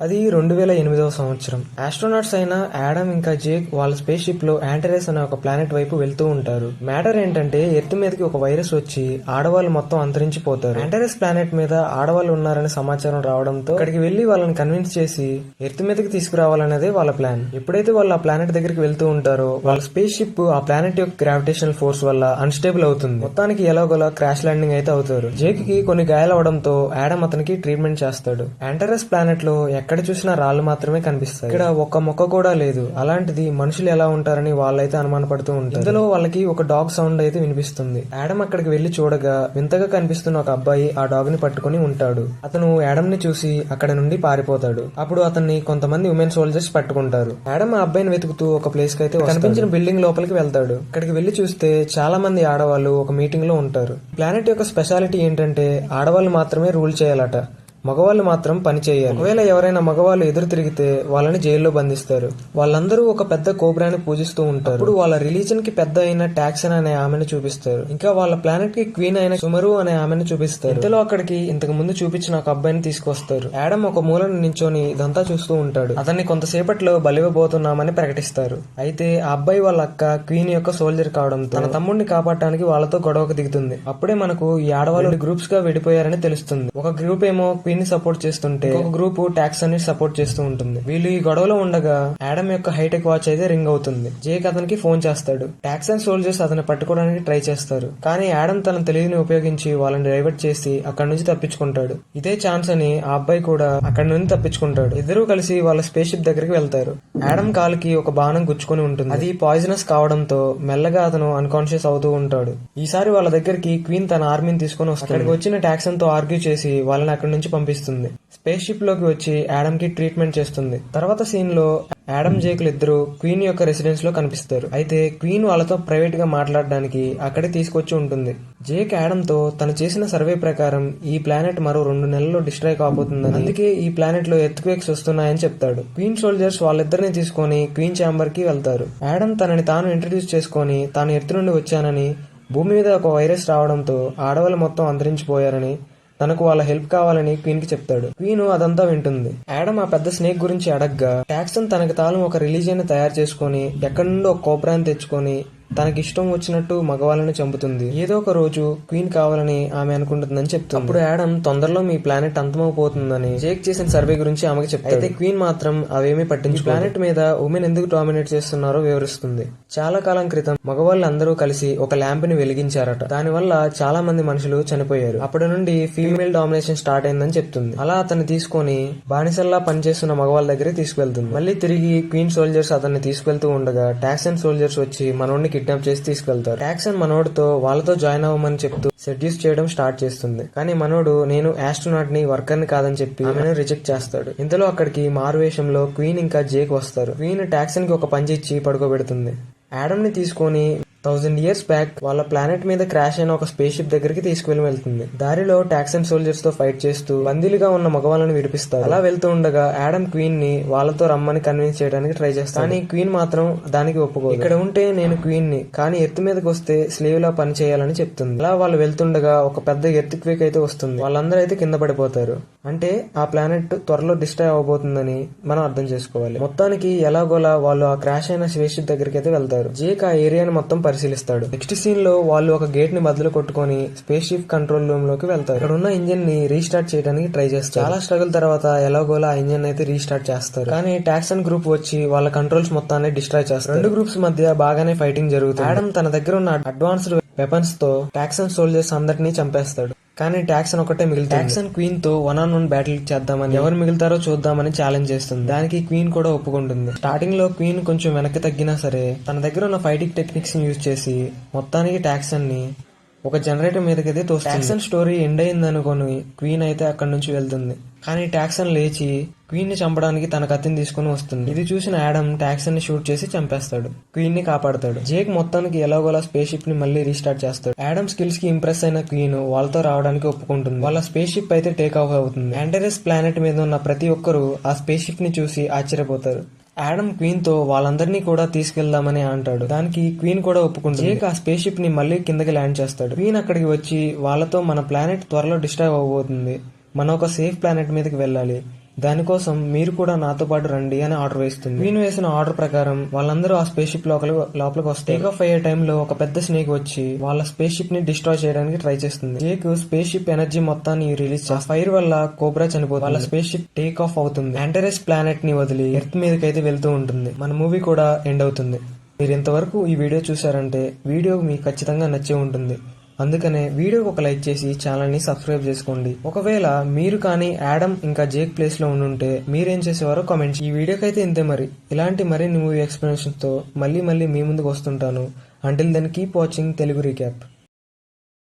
అది రెండు వేల ఎనిమిదవ సంవత్సరం. ఆస్ట్రోనాట్స్ అయిన యాడమ్ ఇంకా జేక్ వాళ్ళ స్పేస్ షిప్లో యాంటరెస్ అనే ఒక ప్లానెట్ వైపు వెళ్తూ ఉంటారు. మ్యాటర్ ఏంటంటే ఎర్త్ మీదకి ఒక వైరస్ వచ్చి ఆడవాళ్ళు మొత్తం అంతరించిపోతారు. యాంటరెస్ ప్లానెట్ మీద ఆడవాళ్ళు ఉన్నారనే సమాచారం రావడంతో అక్కడికి వెళ్ళి వాళ్ళని కన్విన్స్ చేసి ఎర్త్ మీదకి తీసుకురావాలనేదే వాళ్ళ ప్లాన్. ఎప్పుడైతే వాళ్ళు ఆ ప్లానెట్ దగ్గరికి వెళ్తూ ఉంటారో వాళ్ళ స్పేస్ షిప్ ఆ ప్లానెట్ యొక్క గ్రావిటేషనల్ ఫోర్స్ వల్ల అన్స్టేబుల్ అవుతుంది. మొత్తానికి ఎలాగోలా క్రాష్ ల్యాండింగ్ అయితే అవుతారు. జేక్కి కొన్ని గాయాలవడంతో యాడమ్ అతనికి ట్రీట్మెంట్ చేస్తాడు. యాంటరస్ ప్లానెట్లో ఎక్కడ చూసినా రాళ్ళు మాత్రమే కనిపిస్తాయి. ఇక్కడ ఒక మొక్క కూడా లేదు. అలాంటిది మనుషులు ఎలా ఉంటారని వాళ్ళైతే అనుమానపడుతూ ఉంటారు. ఇందులో వాళ్ళకి ఒక డాగ్ సౌండ్ అయితే వినిపిస్తుంది. యాడమ్ అక్కడికి వెళ్ళి చూడగా వింతగా కనిపిస్తున్న ఒక అబ్బాయి ఆ డాగ్ని పట్టుకుని ఉంటాడు. అతను యాడమ్ని చూసి అక్కడ నుండి పారిపోతాడు. అప్పుడు అతన్ని కొంతమంది ఉమెన్ సోల్జర్స్ పట్టుకుంటారు. యాడమ్ ఆ అబ్బాయిని వెతుకుతూ ఒక ప్లేస్కి అయితే కనిపించిన బిల్డింగ్ లోపలికి వెళ్తాడు. అక్కడికి వెళ్ళి చూస్తే చాలా మంది ఆడవాళ్ళు ఒక మీటింగ్లో ఉంటారు. ప్లానెట్ యొక్క స్పెషాలిటీ ఏంటంటే ఆడవాళ్ళు మాత్రమే రూల్ చేయాలట. మగవాళ్ళు మాత్రం పని చేయాలి. ఒకవేళ ఎవరైనా మగవాళ్ళు ఎదురు తిరిగితే వాళ్ళని జైల్లో బంధిస్తారు. వాళ్ళందరూ ఒక పెద్ద కోబ్రాని పూజిస్తూ ఉంటారు. ఇప్పుడు వాళ్ళ రిలీజన్కి పెద్ద అయిన టాక్సన్ అనే ఆమెను చూపిస్తారు. ఇంకా వాళ్ళ ప్లానెట్కి క్వీన్ అయిన సుమరు అనే ఆమెను చూపిస్తారు. ఇంతలో అక్కడికి ఇంతకు ముందు చూపించిన ఒక అబ్బాయిని తీసుకొస్తారు. యాడమ్ ఒక మూలను నించొని ఇదంతా చూస్తూ ఉంటాడు. అతన్ని కొంతసేపట్లో బలివబోతున్నామని ప్రకటిస్తారు. అయితే ఆ అబ్బాయి వాళ్ళ అక్క క్వీన్ యొక్క సోల్జర్ కావడంతో తన తమ్ముడిని కాపాడటానికి వాళ్ళతో గొడవకు దిగుతుంది. అప్పుడే మనకు ఈ ఆడవాళ్ళు గ్రూప్స్గా విడిపోయారని తెలుస్తుంది. ఒక గ్రూప్ ఏమో క్వీన్ ని సపోర్ట్ చేస్తుంటే ఒక గ్రూప్ టాక్స్ అని సపోర్ట్ చేస్తూ ఉంటుంది. వీళ్ళు ఈ గొడవలో ఉండగా యాడమ్ యొక్క హైటెక్ వాచ్ అయితే రింగ్ అవుతుంది. జేక్ అతనికి ఫోన్ చేస్తాడు. టాక్స్ అండ్ సోల్జర్స్ అతను పట్టుకోవడానికి ట్రై చేస్తారు. కానీ యాడమ్ తన తెలివిని ఉపయోగించి వాళ్ళని డైవర్ట్ చేసి అక్కడి నుంచి తప్పించుకుంటాడు. ఇదే ఛాన్స్ అని ఆ అబ్బాయి కూడా అక్కడి నుంచి తప్పించుకుంటాడు. ఇద్దరూ కలిసి వాళ్ళ స్పేస్ షిప్ దగ్గరికి వెళ్తారు. యాడమ్ కాలుకి ఒక బాణం గుచ్చుకొని ఉంటుంది. అది పాయిజనస్ కావడంతో మెల్లగా అతను అన్కాన్షియస్ అవుతూ ఉంటాడు. ఈసారి వాళ్ళ దగ్గరికి క్వీన్ తన ఆర్మీని తీసుకొని వస్తాడు అక్కడికి వచ్చిన టాక్సన్తో ఆర్గ్యూ చేసి వాళ్ళని అక్కడి నుంచి పంపిస్తుంది. స్పేస్ షిప్లోకి వచ్చి యాడమ్కి ట్రీట్మెంట్ చేస్తుంది. తర్వాత సీన్లో యాడమ్ జేకులు ఇద్దరు క్వీన్ యొక్క రెసిడెన్స్లో కనిపిస్తారు. అయితే క్వీన్ వాళ్ళతో ప్రైవేట్గా మాట్లాడడానికి అక్కడే తీసుకొచ్చి ఉంటుంది. జేక్ యాడమ్తో తను చేసిన సర్వే ప్రకారం ఈ ప్లానెట్ మరో రెండు నెలల్లో డిస్ట్రాయ్ కాబోతుందని అందుకే ఈ ప్లానెట్లో ఎత్తుక్వేక్స్ వస్తున్నాయని చెప్తాడు. క్వీన్ సోల్జర్స్ వాళ్ళిద్దరిని తీసుకొని క్వీన్ ఛాంబర్కి వెళ్తారు. యాడమ్ తనని తాను ఇంట్రడ్యూస్ చేసుకుని తాను ఎత్తు నుండి వచ్చానని భూమి మీద ఒక వైరస్ రావడంతో ఆడవాళ్ళు మొత్తం అంతరించిపోయారని తనకు వాళ్ళ హెల్ప్ కావాలని క్వీన్కి చెప్తాడు. క్వీన్ అదంతా వింటుంది. యాడమ్ ఆ పెద్ద స్నేక్ గురించి అడగ్గా టాక్సన్ తనకి తాను ఒక రిలీజియన్ తయారు చేసుకొని ఎక్కడి నుండో ఒక తెచ్చుకొని తనకి ఇష్టం వచ్చినట్టు మగవాళ్ళని చంపుతుంది. ఏదో ఒక రోజు క్వీన్ కావాలని ఆమె అనుకుంటుందని చెప్తుంది. అప్పుడు యాడమ్ తొందరలో మీ ప్లానెట్ అంతమైపోతుందని జేక్ చేసిన సర్వే గురించి ఆమెకి చెప్తాడు. అయితే క్వీన్ మాత్రం అవేమీ పట్టించు ప్లానెట్ మీద ఉమెన్ ఎందుకు డామినేట్ చేస్తున్నారో వివరిస్తుంది. చాలా కాలం క్రితం మగవాళ్ళు అందరూ కలిసి ఒక ల్యాంప్ని వెలిగించారట. దానివల్ల చాలా మంది మనుషులు చనిపోయారు. అప్పటి నుండి ఫీమేల్ డామినేషన్ స్టార్ట్ అయిందని చెప్తుంది. అలా అతన్ని తీసుకొని బానిసల్లా పనిచేస్తున్న మగవాళ్ళ దగ్గరే తీసుకువెళ్తుంది. మళ్ళీ తిరిగి క్వీన్ సోల్జర్స్ అతన్ని తీసుకెళ్తూ ఉండగా టాక్సన్ సోల్జర్స్ వచ్చి మనోడిని కిడ్నాప్ చేసి తీసుకెళ్తారు. టాక్సన్ మనోడితో వాళ్ళతో జాయిన్ అవ్వమని చెప్తూ సెడ్యూస్ చేయడం స్టార్ట్ చేస్తుంది. కానీ మనోడు నేను ఆస్ట్రోనాట్ని వర్కర్ని కాదని చెప్పి ఆమెను రిజెక్ట్ చేస్తాడు. ఇంతలో అక్కడికి మారువేషంలో క్వీన్ ఇంకా జేక్ వస్తారు. క్వీన్ టాక్సన్కి ఒక పంచి ఇచ్చి పడుకోబెడుతుంది. యాడమ్ని తీసుకొని థౌజండ్ ఇయర్స్ బ్యాక్ వాళ్ళ ప్లానెట్ మీద క్రాష్ అయిన ఒక స్పేస్ షిప్ దగ్గరికి తీసుకువెళ్ళి వెళ్తుంది. దారిలో టాక్సన్ సోల్జర్స్తో ఫైట్ చేస్తూ బందీలుగా ఉన్న మగవాళ్ళని విడిపిస్తారు. అలా వెళ్తూ ఉండగా యాడమ్ క్వీన్ని వాళ్ళతో రమ్మని కన్విన్స్ చేయడానికి ట్రై చేస్తాను కానీ క్వీన్ మాత్రం దానికి ఒప్పుకో ఇక్కడ ఉంటే నేను క్వీన్ని కానీ ఎత్తు మీదకి వస్తే స్లేవ్ లా పని చేయాలని చెప్తుంది. అలా వాళ్ళు వెళ్తుండగా ఒక పెద్ద ఎర్త్ క్వేక్ అయితే వస్తుంది. వాళ్ళందరూ అయితే కింద పడిపోతారు. అంటే ఆ ప్లానెట్ త్వరలో డిస్ట్రాయ్ అవబోతుందని మనం అర్థం చేసుకోవాలి. మొత్తానికి ఎలాగోలా వాళ్ళు ఆ క్రాష్ అయిన స్పేస్ దగ్గరికి అయితే వెళ్తారు. జేక్ ఆ ఏరియాని మొత్తం పరిశీలిస్తాడు. నెక్స్ట్ సీన్లో వాళ్ళు ఒక గేట్ని బదులు కొట్టుకొని స్పేస్ షిప్ కంట్రోల్ రూమ్లోకి వెళ్తారు. ఇక్కడ ఉన్న ఇంజిన్ని రీస్టార్ట్ చేయడానికి ట్రై చేస్తారు. చాలా స్ట్రగుల్ తర్వాత ఎలాగోలా ఆ ఇంజిన్ అయితే రీస్టార్ట్ చేస్తారు. కానీ టాక్సన్ గ్రూప్ వచ్చి వాళ్ళ కంట్రోల్స్ మొత్తాన్ని డిస్ట్రాయ్ చేస్తారు. రెండు గ్రూప్స్ మధ్య బాగానే ఫైటింగ్ జరుగుతుంది. ఆడమ్ తన దగ్గర ఉన్న అడ్వాన్స్డ్ వెపన్స్తో టాక్సన్ సోల్జర్స్ అందరినీ చంపేస్తాడు. కానీ టాక్సన్ ఒకటే మిగులుతుంది. టాక్సన్ క్వీన్తో వన్ ఆన్ వన్ బ్యాటిల్ చేద్దామని ఎవరు మిగులుతారో చూద్దామని ఛాలెంజ్ చేస్తుంది. దానికి క్వీన్ కూడా ఒప్పుకుంటుంది. స్టార్టింగ్లో క్వీన్ కొంచెం వెనక్కి తగ్గినా సరే తన దగ్గర ఉన్న ఫైటింగ్ టెక్నిక్స్ని యూజ్ చేసి మొత్తానికి టాక్సన్ని ఒక జనరేటర్ మీదకైతే తోస్తుంది టాక్సన్ స్టోరీ ఎండ్ అయింది అనుకుని క్వీన్ అయితే అక్కడ నుంచి వెళ్తుంది. కానీ టాక్సన్ లేచి క్వీన్ని చంపడానికి తన కత్తిని తీసుకుని వస్తుంది. ఇది చూసిన యాడమ్ టాక్సన్ని షూట్ చేసి చంపేస్తాడు. క్వీన్ని కాపాడతాడు. జేక్ మొత్తానికి ఎలాగోలా స్పేస్ షిప్ని మళ్ళీ రీస్టార్ట్ చేస్తాడు. యాడమ్ స్కిల్స్కి ఇంప్రెస్ అయిన క్వీన్ వాళ్ళతో రావడానికి ఒప్పుకుంటుంది. వాళ్ళ స్పేస్ షిప్ అయితే టేక్ ఆఫ్ అవుతుంది. యాంటరస్ ప్లానెట్ మీద ఉన్న ప్రతి ఒక్కరూ ఆ స్పేస్ షిప్ని చూసి ఆశ్చర్యపోతారు. యాడమ్ క్వీన్తో వాళ్ళందరినీ కూడా తీసుకెళ్దామని అంటాడు. దానికి క్వీన్ కూడా ఒప్పుకుంటుంది. జేక్ ఆ స్పేస్ షిప్ని మళ్ళీ కిందకి ల్యాండ్ చేస్తాడు. క్వీన్ అక్కడికి వచ్చి వాళ్ళతో మన ప్లానెట్ త్వరలో డిస్ట్రాయ్ అవ్వబోతుంది. మనం ఒక సేఫ్ ప్లానెట్ మీదకి వెళ్ళాలి. దానికోసం మీరు కూడా నాతో పాటు రండి అని ఆర్డర్ వేస్తుంది. నేను వేసిన ఆర్డర్ ప్రకారం వాళ్ళందరూ ఆ స్పేస్ షిప్ లోపల లోపలికి వస్తే టేక్ ఆఫ్ అయ్యే టైంలో ఒక పెద్ద స్నేక్ వచ్చి వాళ్ళ స్పేస్ షిప్ని డిస్ట్రాయ్ చేయడానికి ట్రై చేస్తుంది. జేక్ స్పేస్ షిప్ ఎనర్జీ మొత్తాన్ని రిలీజ్ చేసి ఫైర్ వల్ల కోబ్రా చనిపోతుంది. వాళ్ళ స్పేస్ షిప్ టేక్ ఆఫ్ అవుతుంది. యాంటరెస్ ప్లానెట్ని వదిలి ఎర్త్ మీదకైతే వెళ్తూ ఉంటుంది. మన మూవీ కూడా ఎండ్ అవుతుంది. మీరు ఇంతవరకు ఈ వీడియో చూసారంటే వీడియో మీకు ఖచ్చితంగా నచ్చే ఉంటుంది. అందుకనే వీడియోకి ఒక లైక్ చేసి ఛానల్ని సబ్స్క్రైబ్ చేసుకోండి. ఒకవేళ మీరు కానీ యాడమ్ ఇంకా జేక్ ప్లేస్లో ఉండుంటే మీరేం చేసేవారో కామెంట్ ఈ వీడియోకైతే ఇంతే మరి. ఇలాంటి మరిన్ని మూవీ ఎక్స్ప్లెనేషన్స్ మళ్ళీ మళ్ళీ మీ ముందుకు వస్తుంటాను. Until then keep watching Telugu recap